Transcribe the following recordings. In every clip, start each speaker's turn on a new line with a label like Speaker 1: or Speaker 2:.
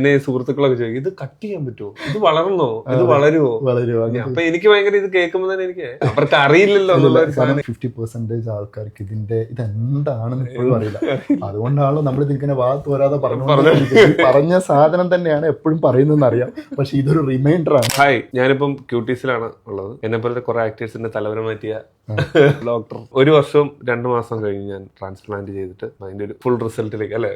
Speaker 1: പിന്നെ സുഹൃത്തുക്കളൊക്കെ ചോദിക്കും ഇത് കട്ട് ചെയ്യാൻ പറ്റുമോ? ഇത് വളർന്നോ? ഇത് വളരുമോ
Speaker 2: വളരുമോ
Speaker 1: അപ്പൊ എനിക്ക് ഭയങ്കര ഇത് കേൾക്കുമ്പോ തന്നെ എനിക്ക് അവർക്ക് അറിയില്ലല്ലോ
Speaker 2: ഫിഫ്റ്റി പെർസെന്റേജ് ആൾക്കാർക്ക് ഇതിന്റെ ഇത് എന്താണെന്ന് ഇപ്പോഴും അറിയില്ല. അതുകൊണ്ടാണല്ലോ നമ്മൾ ഇതിങ്ങനെ വാ തോരാതെ പറഞ്ഞു? പറഞ്ഞ സാധനം തന്നെയാണ് എപ്പോഴും പറയുന്നതെന്ന് അറിയാം. പക്ഷെ ഇതൊരു റിമൈൻഡർ ആണ്.
Speaker 1: ഹായ് ഞാനിപ്പം ക്യൂട്ടീസിലാണ് ഉള്ളത്. എന്നെ പോലത്തെ കുറെ ആക്ടേഴ്സിന്റെ തലവര മാറ്റിയ ഡോക്ടർ ഒരു വർഷവും രണ്ടു മാസം കഴിഞ്ഞ് ഞാൻ ട്രാൻസ്പ്ലാന്റ് ചെയ്തിട്ട് അതിന്റെ ഒരു ഫുൾ റിസൾട്ടിലേക്ക് അല്ലെ?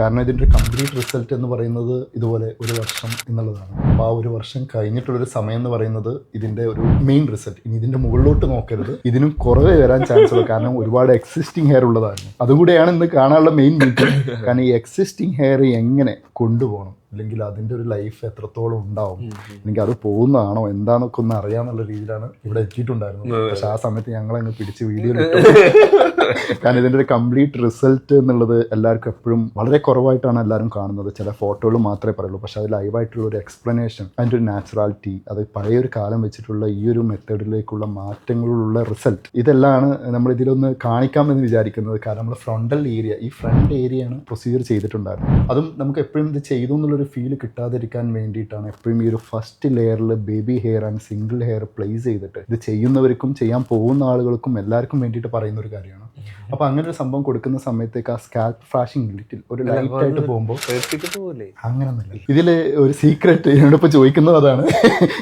Speaker 2: കാരണം ഇതിന്റെ കംപ്ലീറ്റ് റിസൾട്ട് എന്ന് പറയുന്നത് ഇതുപോലെ ഒരു വർഷം എന്നുള്ളതാണ്. അപ്പൊ ആ ഒരു വർഷം കഴിഞ്ഞിട്ടുള്ളൊരു സമയം എന്ന് പറയുന്നത് ഇതിന്റെ ഒരു മെയിൻ റിസൾട്ട് ഇനി ഇതിന്റെ മുകളിലോട്ട് നോക്കരുത്. ഇതിനും കുറവേ വരാൻ ചാൻസ് ഉള്ളൂ. കാരണം ഒരുപാട് എക്സിസ്റ്റിംഗ് ഹെയർ ഉള്ളതാണ് അതുകൂടെയാണ് ഇന്ന് കാണാനുള്ള മെയിൻ മീറ്റിംഗ് കാരണം ഈ എക്സിസ്റ്റിംഗ് ഹെയർ എങ്ങനെ കൊണ്ടുപോകണം? അല്ലെങ്കിൽ അതിന്റെ ഒരു ലൈഫ് എത്രത്തോളം ഉണ്ടാവും എനിക്ക് അത് പോകുന്നതാണോ എന്താണെന്നൊക്കെ ഒന്ന് അറിയാന്നുള്ള രീതിയിലാണ് ഇവിടെ എത്തിയിട്ടുണ്ടായിരുന്നത്. പക്ഷെ ആ സമയത്ത് ഞങ്ങൾ അങ്ങ് പിടിച്ച് വീഡിയോ കാരണം ഇതിന്റെ ഒരു കംപ്ലീറ്റ് റിസൾട്ട് എന്നുള്ളത് എല്ലാവർക്കും എപ്പോഴും വളരെ കുറവായിട്ടാണ് എല്ലാവരും കാണുന്നത്. ചില ഫോട്ടോകൾ മാത്രമേ പറയുള്ളൂ. പക്ഷെ അത് ലൈവായിട്ടുള്ള ഒരു എക്സ്പ്ലനേഷൻ അതിന്റെ ഒരു നാച്ചുറാലിറ്റി അത് പഴയ ഒരു കാലം വെച്ചിട്ടുള്ള ഈ ഒരു മെത്തേഡിലേക്കുള്ള മാറ്റങ്ങളിലുള്ള റിസൾട്ട് ഇതെല്ലാം നമ്മൾ ഇതിലൊന്ന് കാണിക്കാമെന്ന് വിചാരിക്കുന്നത്. കാരണം നമ്മൾ ഫ്രണ്ടൽ ഏരിയ ഈ ഫ്രണ്ട് ഏരിയയാണ് പ്രൊസീജിയർ ചെയ്തിട്ടുണ്ടായിരുന്നത്. അതും നമുക്ക് എപ്പോഴും ഇത് ചെയ്തു എന്നുള്ളൊരു ഫീൽ കിട്ടാതിരിക്കാൻ വേണ്ടിയിട്ടാണ്. എപ്പോഴും ഈ ഒരു ഫസ്റ്റ് ലെയറിൽ baby hair and single hair place ചെയ്തിട്ട് ഇത് ചെയ്യുന്നവർക്കും ചെയ്യാൻ പോകുന്ന ആളുകൾക്കും എല്ലാവർക്കും വേണ്ടിയിട്ട് പറയുന്ന ഒരു കാര്യമാണ്. അപ്പൊ അങ്ങനെ ഒരു സംഭവം കൊടുക്കുന്ന സമയത്തേക്ക് ആ സ്കാൽപ്പ് ഫ്ലാഷിംഗ് ലിറ്റിൽ ഒരു ലൈറ്റ് ആയിട്ട് പോകുമ്പോൾ
Speaker 1: അങ്ങനൊന്നല്ല
Speaker 2: അങ്ങനൊന്നുമില്ല. ഇതിൽ ഒരു സീക്രട്ട് എന്നോടിപ്പോ ചോദിക്കുന്നത് അതാണ്.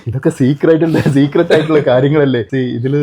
Speaker 2: ഇതൊക്കെ സീക്രട്ട് സീക്രട്ട് ആയിട്ടുള്ള കാര്യങ്ങളല്ലേ? ഇതിൽ ഇതിൽ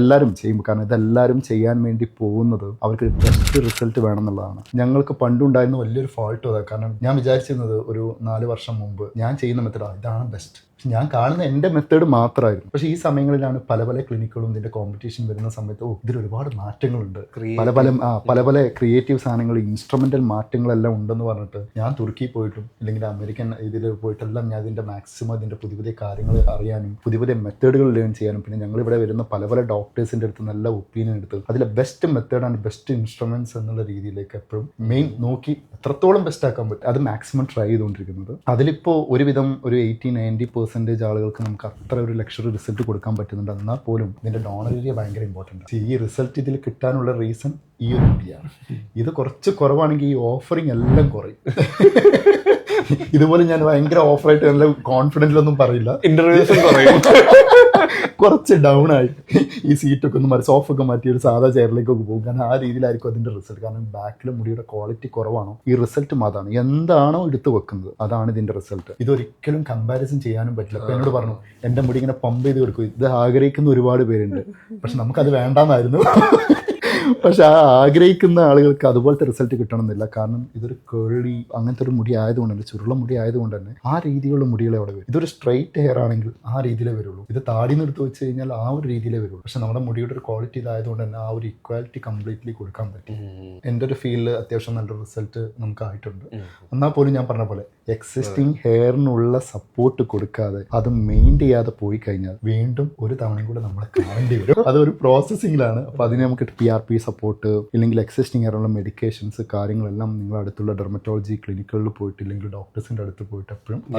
Speaker 2: എല്ലാരും ചെയ്യും കാരണം ഇതെല്ലാരും ചെയ്യാൻ വേണ്ടി പോകുന്നത് അവർക്ക് ബെസ്റ്റ് റിസൾട്ട് വേണം എന്നുള്ളതാണ് ഞങ്ങൾക്ക് പണ്ടുണ്ടായിരുന്ന വലിയൊരു ഫോൾട്ട് അതാണ് കാരണം ഞാൻ വിചാരിച്ചിരുന്നത് ഒരു നാല് വർഷം മുമ്പ് ഞാൻ ചെയ്യുന്ന മെത്തഡ് ഇതാണ് ബെസ്റ്റ് ഞാൻ കാണുന്ന എന്റെ മെത്തേഡ് മാത്രമായിരുന്നു. പക്ഷെ ഈ സമയങ്ങളിലാണ് പല പല ക്ലിനിക്കുകളും ഇതിന്റെ കോമ്പറ്റീഷൻ വരുന്ന സമയത്ത് ഓ ഇതിൽ ഒരുപാട് മാറ്റങ്ങളുണ്ട്. പല പല ആ പല പല ക്രിയേറ്റീവ് സാധനങ്ങൾ ഇൻസ്ട്രുമെന്റൽ മാറ്റങ്ങളെല്ലാം ഉണ്ടെന്ന് പറഞ്ഞിട്ട് ഞാൻ തുർക്കി പോയിട്ടും അല്ലെങ്കിൽ അമേരിക്കൻ ഇതിൽ പോയിട്ടെല്ലാം ഞാൻ ഇതിന്റെ മാക്സിമം അതിന്റെ പുതിയ പുതിയ കാര്യങ്ങൾ അറിയാനും പുതിയ പുതിയ മെത്തേഡുകൾ ലേൺ ചെയ്യാനും പിന്നെ ഞങ്ങൾ ഇവിടെ വരുന്ന പല പല ഡോക്ടേഴ്സിന്റെ അടുത്ത് നല്ല ഒപ്പീനിയൻ എടുത്ത് അതിലെ best method and best instruments എന്നുള്ള രീതിയിലേക്ക് എപ്പോഴും മെയിൻ നോക്കി എത്രത്തോളം ബെസ്റ്റ് ആക്കാൻ പറ്റും അത് മാക്സിമം ട്രൈ ചെയ്തുകൊണ്ടിരിക്കുന്നത്. അതിലിപ്പോൾ ഒരുവിധം ഒരു എയ്റ്റി നയന്റി പെർസെന്റേജ് ആളുകൾക്ക് നമുക്ക് അത്ര ഒരു ലക്ഷറി റിസൾട്ട് കൊടുക്കാൻ പറ്റുന്നുണ്ട്. എന്നാൽ പോലും ഇതിന്റെ ഡോണർ ഏരിയ ഭയങ്കര ഇമ്പോർട്ടന്റ് ഈ റിസൾട്ട് ഇതിൽ കിട്ടാനുള്ള റീസൺ ഈ ഒരു മുടിയാണ് ഇത് കുറച്ച് കുറവാണെങ്കിൽ ഈ ഓഫറിങ് എല്ലാം കുറയും. ഇതുപോലെ ഞാൻ ഭയങ്കര ഓഫറായിട്ട് നല്ല കോൺഫിഡന്റിലൊന്നും പറയില്ല.
Speaker 1: ഇന്റർവ്യൂസും കുറയും.
Speaker 2: കുറച്ച് ഡൗൺ ആയി. ഈ സീറ്റൊക്കെ ഒന്ന് മാറി സോഫൊക്കെ മാറ്റി ഒരു സാധാ ചെയറിലേക്കൊക്കെ പോകും. കാരണം ആ രീതിയിലായിരിക്കും അതിന്റെ റിസൾട്ട് കാരണം ബാക്കിലെ മുടിയുടെ ക്വാളിറ്റി കുറവാണോ. ഈ റിസൾട്ട് അതാണ് എന്താണോ എടുത്തു വെക്കുന്നത് അതാണ് ഇതിന്റെ റിസൾട്ട് ഇതൊരിക്കലും കമ്പാരിസൺ ചെയ്യാനും പറ്റില്ല. അപ്പൊ എന്നോട് പറഞ്ഞു എന്റെ മുടി ഇങ്ങനെ പമ്പ് ചെയ്ത് കൊടുക്കും ഇത് ആഗ്രഹിക്കുന്ന ഒരുപാട് പേരുണ്ട്. പക്ഷെ നമുക്കത് വേണ്ടാന്നായിരുന്നു. പക്ഷെ ആ ആഗ്രഹിക്കുന്ന ആളുകൾക്ക് അതുപോലത്തെ റിസൾട്ട് കിട്ടണമെന്നില്ല. കാരണം ഇതൊരു കേളി അങ്ങനത്തെ ഒരു മുടി ആയതുകൊണ്ട് തന്നെ ചുരുള മുടി ആയതുകൊണ്ട് തന്നെ ആ രീതിയിലുള്ള മുടികളെ അവിടെ വരും. ഇതൊരു സ്ട്രെയിറ്റ് ഹെയർ ആണെങ്കിൽ ആ രീതിയിലേ വരുള്ളൂ. ഇത് താടി നിർത്തി വെച്ച് കഴിഞ്ഞാൽ ആ ഒരു രീതിയിലേ വരുള്ളൂ. പക്ഷെ നമ്മുടെ മുടിയുടെ ഒരു ക്വാളിറ്റി ഇതായതുകൊണ്ട് തന്നെ ആ ഒരു ഇക്വാലിറ്റി കംപ്ലീറ്റ്ലി കൊടുക്കാൻ പറ്റും എന്റെ ഒരു ഫീൽഡിൽ അത്യാവശ്യം നല്ല റിസൾട്ട് നമുക്ക് ആയിട്ടുണ്ട് എന്നാൽ പോലും ഞാൻ പറഞ്ഞ പോലെ എക്സിസ്റ്റിംഗ് ഹെയറിനുള്ള സപ്പോർട്ട് കൊടുക്കാതെ അത് മെയിൻ ചെയ്യാതെ പോയി കഴിഞ്ഞാൽ വീണ്ടും ഒരു തവണയും കൂടെ നമ്മൾ കാണേണ്ടി വരും. അതൊരു പ്രോസസ്സിങ്ങിലാണ് അപ്പോൾ അതിനെ നമുക്ക് പി ആർ പി സപ്പോർട്ട് ഇല്ലെങ്കിൽ എക്സിസ്റ്റിംഗ് ആയിട്ടുള്ള മെഡിക്കേഷൻസ് കാര്യങ്ങളെല്ലാം നിങ്ങൾ അടുത്തുള്ള ഡെർമറ്റോളജി ക്ലിനിക്കുകളിൽ പോയിട്ട് ഇല്ലെങ്കിൽ ഡോക്ടേഴ്സിന്റെ അടുത്ത് പോയിട്ട് എപ്പോഴും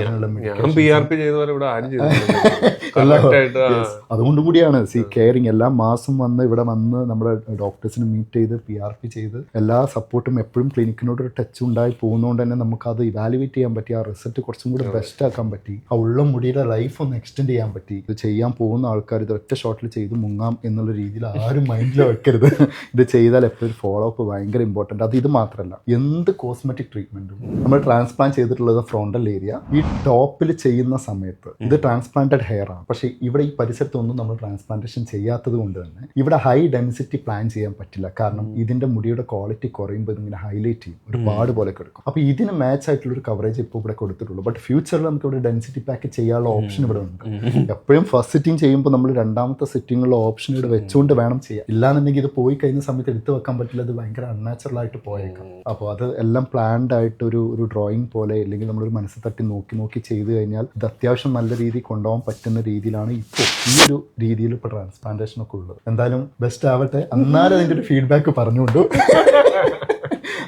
Speaker 2: അതുകൊണ്ട് കൂടിയാണ്. സി കെയറിംഗ് എല്ലാ മാസം വന്ന് ഇവിടെ വന്ന് നമ്മുടെ ഡോക്ടേഴ്സിനെ മീറ്റ് ചെയ്ത് പി ആർ പി ചെയ്ത് എല്ലാ സപ്പോർട്ടും എപ്പോഴും ക്ലിനിക്കിനോട് ഒരു ടച്ച് ഉണ്ടായി പോകുന്നതുകൊണ്ട് തന്നെ നമുക്ക് അത് ഇവാലുവേറ്റ് ചെയ്യാൻ പറ്റി. ആ റിസൾട്ട് കുറച്ചും കൂടി ബെസ്റ്റ് ആക്കാൻ പറ്റി. ആ ഉള്ള മുടിയുടെ ലൈഫ് ഒന്ന് എക്സ്റ്റെൻഡ് ചെയ്യാൻ പറ്റി. ഇത് ചെയ്യാൻ പോകുന്ന ആൾക്കാർ ഇത് ഒറ്റ ഷോട്ടിൽ ചെയ്ത് മുങ്ങാം എന്നുള്ള രീതിയിൽ ആരും മൈൻഡിൽ വെക്കരുത്. ഇത് ചെയ്താൽ എപ്പോഴും ഫോളോ അപ്പ് ഭയങ്കര ഇമ്പോർട്ടന്റ് അത് ഇത് മാത്രമല്ല എന്ത് കോസ്മെറ്റിക് ട്രീറ്റ്മെന്റും നമ്മൾ ട്രാൻസ്പ്ലാന്റ് ചെയ്തിട്ടുള്ളത് ഫ്രോണ്ടൽ ഏരിയ ഈ ടോപ്പിൽ ചെയ്യുന്ന സമയത്ത് ഇത് ട്രാൻസ്പ്ലാന്റഡ് ഹെയർ ആണ്. പക്ഷേ ഇവിടെ ഈ പരിസരത്തൊന്നും നമ്മൾ ട്രാൻസ്പ്ലാന്റേഷൻ ചെയ്യാത്തത് കൊണ്ട് തന്നെ ഇവിടെ ഹൈ ഡെൻസിറ്റി പ്ലാൻ ചെയ്യാൻ പറ്റില്ല. കാരണം ഇതിന്റെ മുടിയുടെ ക്വാളിറ്റി കുറയുമ്പോൾ ഇതിങ്ങനെ ഹൈലൈറ്റ് ചെയ്യും. ഒരു പാട് പോലെ കിടക്കും. അപ്പോൾ ഇതിന് മാച്ച് ആയിട്ടുള്ള ഒരു കവറേജ് ഇപ്പോൾ ഇവിടെ കൊടുത്തിട്ടുള്ളൂ. ബട്ട് ഫ്യൂച്ചറിൽ നമുക്ക് ഇവിടെ ഡെൻസിറ്റി പാക്ക് ചെയ്യാനുള്ള ഓപ്ഷൻ ഇവിടെ ഉണ്ട്. എപ്പോഴും ഫസ്റ്റ് സിറ്റിംഗ് ചെയ്യുമ്പോൾ നമ്മൾ രണ്ടാമത്തെ സിറ്റിംഗുള്ള ഓപ്ഷൻ ഇവിടെ വെച്ചുകൊണ്ട് വേണം ചെയ്യാം ഇല്ലാന്നുണ്ടെങ്കിൽ ഇത് പോയി കഴിഞ്ഞ സമയത്ത് എടുത്തു വെക്കാൻ പറ്റില്ല അത് ഭയങ്കര അൺനാച്ചുറൽ ആയിട്ട് പോയേക്കാം. അപ്പോൾ അത് എല്ലാം പ്ലാൻഡ് ആയിട്ട് ഒരു ഒരു ഡ്രോയിങ് പോലെ അല്ലെങ്കിൽ നമ്മളൊരു മനസ്സ് തട്ടി നോക്കി നോക്കി ചെയ്തു കഴിഞ്ഞാൽ ഇത് അത്യാവശ്യം നല്ല രീതിയിൽ കൊണ്ടുപോകാൻ പറ്റുന്ന രീതിയിലാണ് ഇപ്പോൾ ഈ ഒരു രീതിയിൽ ഇപ്പോൾ ട്രാൻസ്പ്ലാന്റേഷൻ ഒക്കെ ഉള്ളത്. എന്തായാലും ബെസ്റ്റ് ആവട്ടെ. എന്നാലും അതിന്റെ ഒരു feedback പറഞ്ഞുകൊണ്ടു.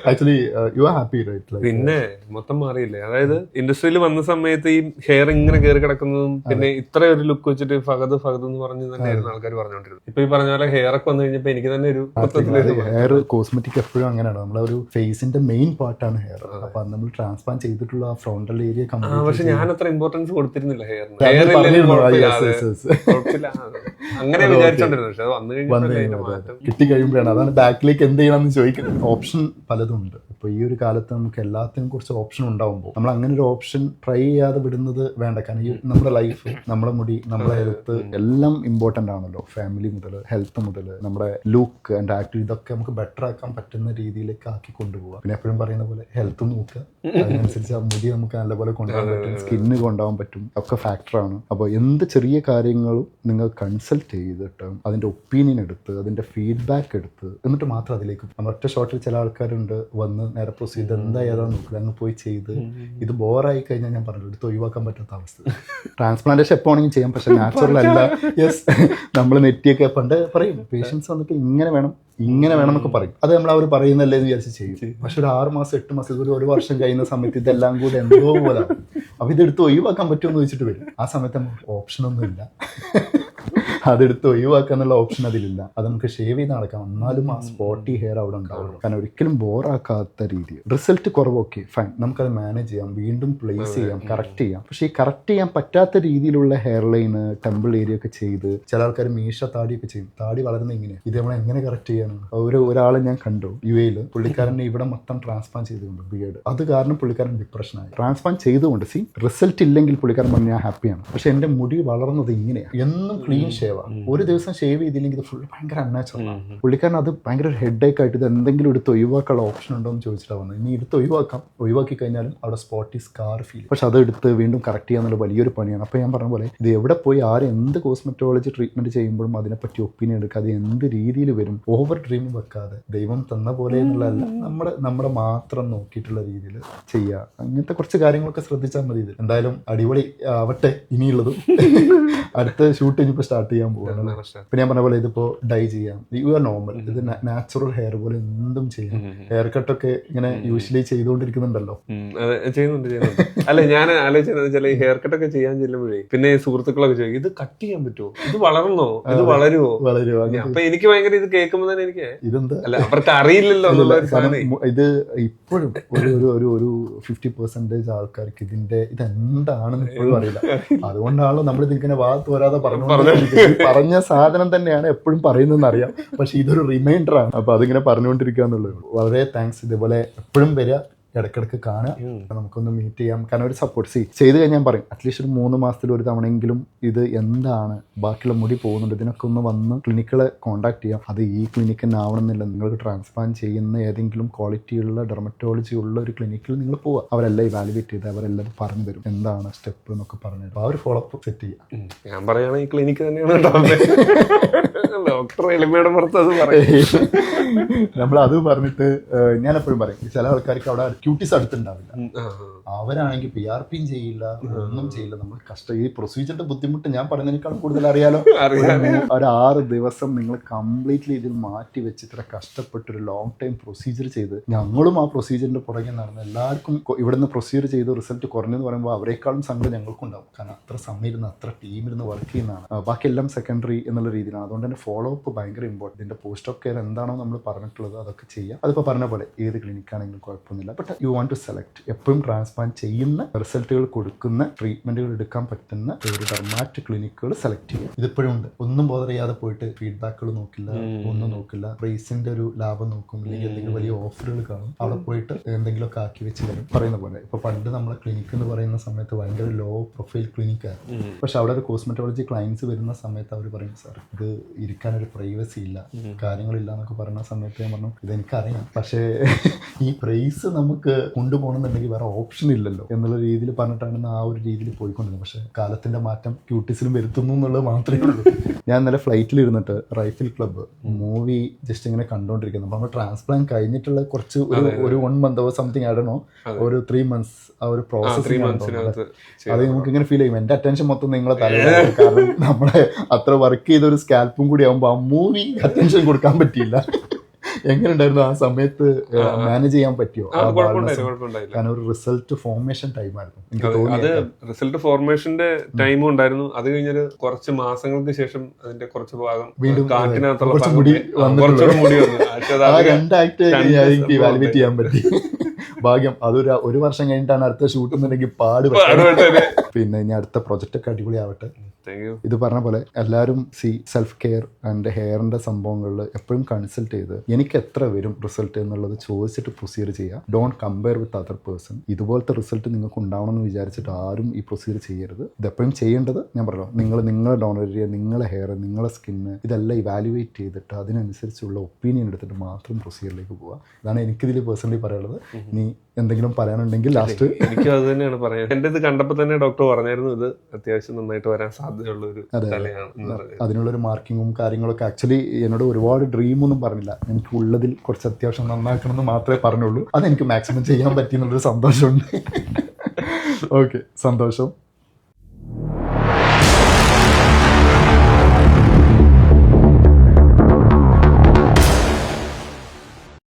Speaker 2: Actually you are happy right
Speaker 1: പിന്നെ മൊത്തം മാറിയില്ലേ? അതായത് ഇൻഡസ്ട്രിയിൽ വന്ന സമയത്ത് ഈ ഹെയർ ഇങ്ങനെ കയറി കിടക്കുന്നതും പിന്നെ ഇത്ര ഒരു ലുക്ക് വെച്ചിട്ട് ഫഹദ് ഫഹദ് എന്ന് പറഞ്ഞു തന്നെയായിരുന്നു ആൾക്കാർ പറഞ്ഞുകൊണ്ടിരുന്നത്. ഇപ്പൊ ഈ പറഞ്ഞ പോലെ ഹെയർ ഒക്കെ വന്നു കഴിഞ്ഞപ്പോ എനിക്ക് തന്നെ ഒരു
Speaker 2: ഹെയർ കോസ്മെറ്റിക് എപ്പോഴും അങ്ങനെയാണ്. നമ്മളെ ഒരു ഫേസിന്റെ മെയിൻ പാർട്ടാണ് ഹെയർ അപ്പൊ നമ്മൾ ട്രാൻസ്പ്ലാൻ ചെയ്തിട്ടുള്ള ഫ്രോണ്ടൽ ഏരിയ
Speaker 1: പക്ഷെ ഞാൻ അത്ര ഇമ്പോർട്ടൻസ് കൊടുത്തിരുന്നില്ല ഹെയറിന്. കുഴപ്പമില്ല. ആ, അങ്ങനെ വിചാരിച്ചോണ്ടിരുന്നു. പക്ഷെ അത് വന്നു കഴിഞ്ഞാൽ
Speaker 2: കിട്ടി കഴിയുമ്പോഴാണ്. അതാണ് ബാക്കിലേക്ക് എന്ത് ചെയ്യണം എന്ന് ചോദിക്കുന്നത്. ഓപ്ഷൻ പലതും ഉണ്ട് ഇപ്പൊ ഈ ഒരു കാലത്ത് നമുക്ക് എല്ലാത്തിനും കുറച്ച് ഓപ്ഷൻ ഉണ്ടാവുമ്പോൾ നമ്മൾ അങ്ങനെ ഒരു ഓപ്ഷൻ ട്രൈ ചെയ്യാതെ വിടുന്നത് വേണ്ട. കാരണം ഈ നമ്മുടെ ലൈഫ് നമ്മുടെ മുടി നമ്മുടെ ഹെൽത്ത് എല്ലാം ഇമ്പോർട്ടന്റ് ആണല്ലോ. ഫാമിലി മുതൽ ഹെൽത്ത് മുതൽ നമ്മുടെ ലുക്ക് ആൻഡ് ആക്ടിവ് ഇതൊക്കെ നമുക്ക് ബെറ്റർ ആക്കാൻ പറ്റുന്ന രീതിയിലേക്ക് ആക്കി കൊണ്ടുപോകാം പിന്നെ എപ്പോഴും പറയുന്ന പോലെ ഹെൽത്ത് നോക്കുക അതിനനുസരിച്ച് ആ മുടി നമുക്ക് നല്ലപോലെ കൊണ്ടുപോകാൻ പറ്റും. സ്കിന്ന് കൊണ്ടുപോകാൻ പറ്റും. ഒക്കെ ഫാക്ടറാണ് അപ്പോൾ എന്ത് ചെറിയ കാര്യങ്ങളും നിങ്ങൾ കൺസൾട്ട് ചെയ്തിട്ട് അതിന്റെ ഒപ്പീനിയൻ എടുത്ത് അതിന്റെ ഫീഡ്ബാക്ക് എടുത്ത് എന്നിട്ട് മാത്രം അതിലേക്ക് നമ്മൾ ഒറ്റ ഷോട്ടിൽ ചില ആൾക്കാരുണ്ട്. വന്ന് നേരെ പ്രൊസീജർ എന്തായാലും ഏതാന്ന് നോക്കില്ല. അങ്ങ് പോയി ചെയ്ത് ഇത് ബോറായി കഴിഞ്ഞാൽ ഞാൻ പറഞ്ഞു എടുത്ത് ഒഴിവാക്കാൻ പറ്റാത്ത അവസ്ഥ. ട്രാൻസ്പ്ലാന്റേഷൻ എപ്പോൾ ആണെങ്കിലും ചെയ്യാം പക്ഷെ നാച്ചുറൽ അല്ല. യെസ് നമ്മൾ നെറ്റിയൊക്കെ പണ്ട് പറയും പേഷ്യൻസ് വന്നിട്ട് ഇങ്ങനെ വേണം ഇങ്ങനെ വേണം എന്നൊക്കെ പറയും. അത് നമ്മൾ അവർ പറയുന്നല്ലേ എന്ന് വിചാരിച്ച് ചെയ്യും. പക്ഷെ ഒരു ആറ് മാസം എട്ട് മാസം ഇതൊരു ഒരു വർഷം കഴിയുന്ന സമയത്ത് ഇതെല്ലാം കൂടെ എന്തോ പോലെ അപ്പൊ ഇതെടുത്ത് ഒഴിവാക്കാൻ പറ്റുമെന്ന് ചോദിച്ചിട്ട് വെച്ചിട്ട് വരും. ആ സമയത്ത് നമുക്ക് ഓപ്ഷനൊന്നും ഇല്ല അതെടുത്ത് ഒഴിവാക്കാന്നുള്ള ഓപ്ഷൻ അതിലില്ല. അത് നമുക്ക് ഷേവ് ചെയ്ത് നടക്കാം. എന്നാലും ആ സ്പോട്ടി ഹെയർ അവിടെ ഉണ്ടാവുള്ളൂ കാരണം ഒരിക്കലും ബോറാക്കാത്ത രീതി. റിസൾട്ട് കുറവൊക്കെ ഫൈൻ നമുക്കത് മാനേജ് ചെയ്യാം. വീണ്ടും പ്ലേസ് ചെയ്യാം. കറക്റ്റ് ചെയ്യാം. പക്ഷേ ഈ കറക്റ്റ് ചെയ്യാൻ പറ്റാത്ത രീതിയിലുള്ള ഹെയർ ലൈന് ടെമ്പിൾ ഏരിയ ഒക്കെ ചെയ്ത് ചില ആൾക്കാർ മീശ താടിയൊക്കെ ചെയ്യും. താടി വളരുന്ന ഇങ്ങനെയാണ് ഇത് നമ്മൾ എങ്ങനെ കറക്റ്റ് ചെയ്യാനാണ് ഒരു ഒരാളെ ഞാൻ കണ്ടു യു എയിൽ പുള്ളിക്കാരനെ ഇവിടെ മൊത്തം ട്രാൻസ്പ്ലാൻ ചെയ്തുകൊണ്ട് ബിയേഡ് അത് കാരണം പുള്ളിക്കാരൻ ഡിപ്രഷനായി ട്രാൻസ്പ്ലാൻ ചെയ്തുകൊണ്ട് സി റിസൾട്ട് ഇല്ലെങ്കിൽ പുള്ളിക്കാരൻ പറഞ്ഞാൽ ഞാൻ ഹാപ്പിയാണ് പക്ഷെ എന്റെ മുടി വളർന്നത് ഇങ്ങനെയാണ് എന്നും ക്ലീൻ ഷേവാണ് ഒരു ദിവസം ഷേവ് ചെയ്തില്ലെങ്കിൽ ഇത് ഫുൾ ഭയങ്കര അൺനാച്ചുറൽ പുള്ളിക്കാരൻ അത് ഭയങ്കര ഒരു ഹെഡേക്ക് ആയിട്ട് ഇത് എന്തെങ്കിലും എടുത്ത് ഒഴിവാക്കാനുള്ള ഓപ്ഷൻ ഉണ്ടോ എന്ന് ചോദിച്ചിട്ടാണ് വന്നത്. ഇനി എടുത്ത് ഒഴിവാക്കാം. ഒഴിവാക്കി കഴിഞ്ഞാലും അവിടെ സ്പോട്ടി സ്കാർ ഫീൽ പക്ഷെ അത് എടുത്ത് വീണ്ടും കറക്റ്റ് ചെയ്യാന്നുള്ള വലിയൊരു പണിയാണ്. അപ്പോൾ ഞാൻ പറഞ്ഞ പോലെ ഇത് എവിടെ പോയി ആര് എന്ത് കോസ്മെറ്റോളജി ട്രീറ്റ്മെന്റ് ചെയ്യുമ്പോഴും അതിനെപ്പറ്റി ഒപ്പീനിയൻ എടുക്കുക അത് എന്ത് രീതിയിൽ വരും ഓവർ ഡ്രീം വെക്കാതെ ദൈവം തന്ന പോലെ എന്നുള്ളതല്ല നമ്മുടെ നമ്മുടെ മാത്രം നോക്കിയിട്ടുള്ള രീതിയിൽ ചെയ്യുക അങ്ങനത്തെ കുറച്ച് കാര്യങ്ങളൊക്കെ ശ്രദ്ധിച്ചാൽ മതി ഇത്. എന്തായാലും അടിപൊളി ആവട്ടെ ഇനിയുള്ളതും. അടുത്ത ഷൂട്ട് ഇനിയിപ്പോൾ സ്റ്റാർട്ട് ചെയ്യാൻ
Speaker 1: പോകുന്നത്
Speaker 2: പിന്നെ ഞാൻ പറഞ്ഞ പോലെ ഇതിപ്പോ ഡൈ ചെയ്യാം. യു ആർ നോർമൽ ഇത് നാച്ചുറൽ ഹെയർ പോലെ എന്തും ചെയ്യാം. ഹെയർ കട്ട് ഒക്കെ ഇങ്ങനെ യൂഷ്വലി ചെയ്തുകൊണ്ടിരിക്കുന്നുണ്ടല്ലോ.
Speaker 1: ചെയ്യുന്നുണ്ട് ചെയ്യുന്നുണ്ട്. അല്ല ഞാൻ ആലോചിച്ചത് വെച്ചാൽ ഈ ഹെയർ കട്ട് ഒക്കെ ചെയ്യാൻ ചെല്ലുമ്പോഴേ പിന്നെ സുഹൃത്തുക്കളൊക്കെ ചോദിക്കും ഇത് കട്ട് ചെയ്യാൻ പറ്റുമോ ഇത് വളർന്നോ? ഇത് വളരുമോ
Speaker 2: വളരുമോ
Speaker 1: അപ്പൊ എനിക്ക് ഭയങ്കര ഇത് കേൾക്കുമ്പോ തന്നെ എനിക്ക്
Speaker 2: ഇതെന്താ?
Speaker 1: അല്ല അവർക്ക് അറിയില്ലല്ലോ
Speaker 2: ഇത് ഇപ്പോഴും ഒരു ഒരു ഒരു ഒരു ഫിഫ്റ്റി പെർസെന്റേജ് ആൾക്കാർക്ക് ഇതിന്റെ ഇത് എന്താണെന്ന് ഇപ്പോഴും അറിയില്ല. അതുകൊണ്ടാണല്ലോ നമ്മൾ ഇതിങ്ങനെ വാ തോരാതെ പറഞ്ഞു പറഞ്ഞ സാധനം തന്നെയാണ് എപ്പോഴും പറയുന്നതെന്ന് അറിയാം പക്ഷെ ഇതൊരു റിമൈൻഡർ ആണ്. അപ്പൊ അതിങ്ങനെ പറഞ്ഞുകൊണ്ടിരിക്കുക എന്നുള്ളത് വളരെ താങ്ക്സ് ഇതേപോലെ എപ്പോഴും വരിക. ഇടയ്ക്കിടയ്ക്ക് കാണുക. നമുക്കൊന്ന് മീറ്റ് ചെയ്യാം. കാരണം ഒരു സപ്പോർട്ട് സി ചെയ്ത് കഴിഞ്ഞാൽ പറയും അറ്റ്ലീസ്റ്റ് ഒരു മൂന്ന് മാസത്തിൽ ഒരു തവണയെങ്കിലും ഇത് എന്താണ്? ബാക്കിയുള്ള മുടി പോകുന്നുണ്ട്? ഇതിനൊക്കെ ഒന്ന് വന്ന് ക്ലിനിക്കുകളെ കോൺടാക്ട് ചെയ്യാം. അത് ഈ ക്ലിനിക്ക് തന്നെ ആവണമെന്നില്ല. നിങ്ങൾക്ക് ട്രാൻസ്പ്ലാന്റ് ചെയ്യുന്ന ഏതെങ്കിലും ക്വാളിറ്റിയുള്ള ഡെർമറ്റോളജി ഉള്ള ഒരു ക്ലിനിക്കിൽ നിങ്ങൾ പോവുക. അവരെല്ലാം ഇവാലുവേറ്റ് ചെയ്ത് അവരെല്ലാം പറഞ്ഞു തരും. എന്താണ് സ്റ്റെപ്പ് എന്നൊക്കെ പറഞ്ഞു തരും. ആ ഒരു ഫോളോ അപ്പ് സെറ്റ് ചെയ്യാം.
Speaker 1: ഞാൻ പറയുകയാണെങ്കിൽ ഈ ക്ലിനിക്ക് തന്നെയാണ് ഡോക്ടർ എളിമയുടെ പുറത്ത് അത് പറയും.
Speaker 2: നമ്മൾ അത് പറഞ്ഞിട്ട് ഞാൻ എപ്പോഴും പറയും ചില ആൾക്കാർക്ക് അവിടെ ക്യൂട്ടീസ് അടുത്തുണ്ടാവില്ല. അവരാണെങ്കിൽ പി ആർ പിയും ചെയ്യില്ല ഒന്നും ചെയ്യില്ല. നമ്മൾ കഷ്ട ഈ പ്രൊസീജിയറിന്റെ ബുദ്ധിമുട്ട് ഞാൻ പറഞ്ഞതിനേക്കാൾ കൂടുതൽ അറിയാലോ?
Speaker 1: അറിയാം.
Speaker 2: ഒരു- ആറ് ദിവസം നിങ്ങൾ കംപ്ലീറ്റ്ലി ഇതിൽ മാറ്റി വെച്ച് ഇത്ര കഷ്ടപ്പെട്ട് ഒരു ലോങ് ടൈം പ്രൊസീജിയർ ചെയ്ത് ഞങ്ങളും ആ പ്രൊസീജിയറിന്റെ പുറകെ നടന്ന് എല്ലാവർക്കും ഇവിടുന്ന് പ്രൊസീജിയർ ചെയ്ത് റിസൾട്ട് കുറഞ്ഞെന്ന് പറയുമ്പോൾ അവരെക്കാളും സങ്കടം ഞങ്ങൾക്കും ഉണ്ടാവും കാരണം അത്ര സമയം ഇരുന്ന് അത്ര ടീമിരുന്ന് വർക്ക് ചെയ്യുന്നതാണ്. ബാക്കി ബാക്കിയെല്ലാം സെക്കൻഡറി എന്നുള്ള രീതിയിലാണ്. അതുകൊണ്ട് തന്നെ ഫോളോ അപ്പ് ഭയങ്കര ഇമ്പോർട്ടന്റ് ഇതിന്റെ പോസ്റ്റ് ഓഫ് കെയർ എന്താണോ നമ്മൾ പറഞ്ഞിട്ടുള്ളത് അതൊക്കെ ചെയ്യാം. അതിപ്പോൾ പറഞ്ഞ പോലെ ഏത് ക്ലിനിക്കാണെങ്കിലും കുഴപ്പമൊന്നുമില്ല. But you want to select എപ്പോഴും ട്രാൻസ്പ്ലാന്റ് ചെയ്യുന്ന റിസൾട്ടുകൾ കൊടുക്കുന്ന ട്രീറ്റ്മെന്റുകൾ എടുക്കാൻ പറ്റുന്ന ഒരു ഡെർമാറ്റ് ക്ലിനിക്കുകൾ സെലക്ട് ചെയ്യുക. ഇതിപ്പോഴും ഉണ്ട്. ഒന്നും ബോധർ ചെയ്യാതെ പോയിട്ട് ഫീഡ്ബാക്കുകൾ നോക്കില്ല ഒന്നും നോക്കില്ല. പ്രൈസിന്റെ ഒരു ലാഭം നോക്കും. അല്ലെങ്കിൽ എന്തെങ്കിലും വലിയ ഓഫറുകൾ കാണും. അവിടെ പോയിട്ട് എന്തെങ്കിലുമൊക്കെ ആക്കി വെച്ച് തരും പറയുന്ന പോലെ ഇപ്പൊ പണ്ട് നമ്മളെ ക്ലിനിക് എന്ന് പറയുന്ന സമയത്ത് ഭയങ്കര ലോ പ്രൊഫൈൽ ക്ലിനിക് ആയിരുന്നു. പക്ഷെ അവിടെ ഒരു കോസ്മെറ്റോളജി ക്ലയൻസ് വരുന്ന സമയത്ത് അവർ പറയും സാർ ഇത് ഇരിക്കാൻ ഒരു പ്രൈവസി ഇല്ല കാര്യങ്ങളില്ല എന്നൊക്കെ പറയുന്ന സമയത്ത് ഞാൻ പറഞ്ഞു ഇതെനിക്കറിയാം. പക്ഷേ ഈ പ്രൈസ് നമുക്ക് കൊണ്ടുപോകണമെന്നുണ്ടെങ്കിൽ വേറെ ഓപ്ഷൻ ഇല്ലല്ലോ എന്നുള്ള രീതിയിൽ പറഞ്ഞിട്ടാണ് ആ ഒരു രീതിയിൽ പോയിക്കൊണ്ടിരുന്നത്. പക്ഷേ കാലത്തിന്റെ മാറ്റം ക്യൂട്ടീസിലും വരുത്തുന്നു എന്നുള്ളത് മാത്രമേ ഉള്ളൂ. ഞാൻ നല്ല ഫ്ലൈറ്റിൽ ഇരുന്നിട്ട് റൈഫിൾ ക്ലബ്ബ് മൂവി ജസ്റ്റ് ഇങ്ങനെ കണ്ടോണ്ടിരിക്കുന്നു. അപ്പൊ നമ്മൾ ട്രാൻസ്പ്ലാന്റ് കഴിഞ്ഞിട്ടുള്ള കുറച്ച് ഒരു ഒരു വൺ മന്ത് സംതിങ് ആടണോ ഒരു ത്രീ മന്ത്സ് ആ ഒരു പ്രോസസ് അത് നമുക്ക് ഇങ്ങനെ ഫീൽ ചെയ്യും. എന്റെ അറ്റൻഷൻ മൊത്തം നിങ്ങളെ തലയിലാണ് കാരണം നമ്മളെ അത്ര വർക്ക് ചെയ്ത ഒരു സ്കാൽപ്പും കൂടി ആകുമ്പോൾ ആ മൂവി അറ്റൻഷൻ കൊടുക്കാൻ പറ്റിയില്ല. എങ്ങനെ ഉണ്ടായിരുന്നു ആ സമയത്ത് മാനേജ് ചെയ്യാൻ പറ്റിയോ? കാരണം ഒരു റിസൾട്ട് ഫോർമേഷൻ ടൈം ആയിരുന്നു. എനിക്ക്
Speaker 1: അത്
Speaker 2: തോന്നി
Speaker 1: റിസൾട്ട് ഫോർമേഷന്റെ ടൈമും ഉണ്ടായിരുന്നു. അത് കഴിഞ്ഞൊരു കുറച്ച് മാസങ്ങൾക്ക് ശേഷം അതിന്റെ കുറച്ച് ഭാഗം
Speaker 2: വീണ്ടും
Speaker 1: കാറ്റിനകത്തുള്ള
Speaker 2: മുടി എനിക്ക് ചെയ്യാൻ പറ്റി. ഭാഗ്യം അതൊരു ഒരു വർഷം കഴിഞ്ഞിട്ടാണ് അടുത്ത ഷൂട്ട് എന്നുണ്ടെങ്കിൽ പാട് പിന്നെ ഇനി അടുത്ത പ്രൊജക്റ്റ് ഒക്കെ അടിപൊളിയാവട്ടെ. ഇത് പറഞ്ഞ പോലെ എല്ലാവരും സി സെൽഫ് കെയർ ആൻഡ് ഹെയറിന്റെ സംഭവങ്ങളിൽ എപ്പോഴും കൺസൾട്ട് ചെയ്ത് എനിക്ക് എത്ര വരും റിസൾട്ട് എന്നുള്ളത് ചോദിച്ചിട്ട് പ്രൊസീഡ് ചെയ്യുക don't compare with other person ഇതുപോലത്തെ റിസൾട്ട് നിങ്ങൾക്ക് ഉണ്ടാവണം എന്ന് വിചാരിച്ചിട്ട് ആരും ഈ പ്രൊസീഡ് ചെയ്യരുത്. ഇത് എപ്പോഴും ചെയ്യേണ്ടത് ഞാൻ പറഞ്ഞു നിങ്ങൾ നിങ്ങളെ ഡോണർ ഏരിയ നിങ്ങളെ ഹെയർ നിങ്ങളെ സ്കിന്ന് ഇതെല്ലാം ഇവാലുവേറ്റ് ചെയ്തിട്ട് അതിനനുസരിച്ചുള്ള ഒപ്പീനിയൻ എടുത്തിട്ട് മാത്രം പ്രൊസീജിയറിലേക്ക് പോവുക. ഇതാണ് എനിക്കിതിൽ പേഴ്സണലി പറയുള്ളത് നീ എന്തെങ്കിലും പറയാനുണ്ടെങ്കിൽ ലാസ്റ്റ്
Speaker 1: എനിക്ക് അത് തന്നെയാണ് പറയാൻ എന്റെ ഇത് കണ്ടപ്പോ തന്നെ ഡോക്ടർ പറഞ്ഞായിരുന്നു ഇത് അത്യാവശ്യം നന്നായിട്ട് വരാൻ സാധ്യതയുള്ള ഒരു
Speaker 2: അതിനുള്ളൊരു മാർക്കിങ്ങും കാര്യങ്ങളൊക്കെ ആക്ച്വലി എന്നോട് ഒരുപാട് ഡ്രീമൊന്നും പറഞ്ഞില്ല. എനിക്ക് ഉള്ളതിൽ കുറച്ച് അത്യാവശ്യം നന്നാക്കണം എന്ന് മാത്രമേ പറഞ്ഞുള്ളൂ. അത് എനിക്ക് മാക്സിമം ചെയ്യാൻ പറ്റിയെന്നുള്ളൊരു സന്തോഷമുണ്ട്. ഓക്കെ സന്തോഷം.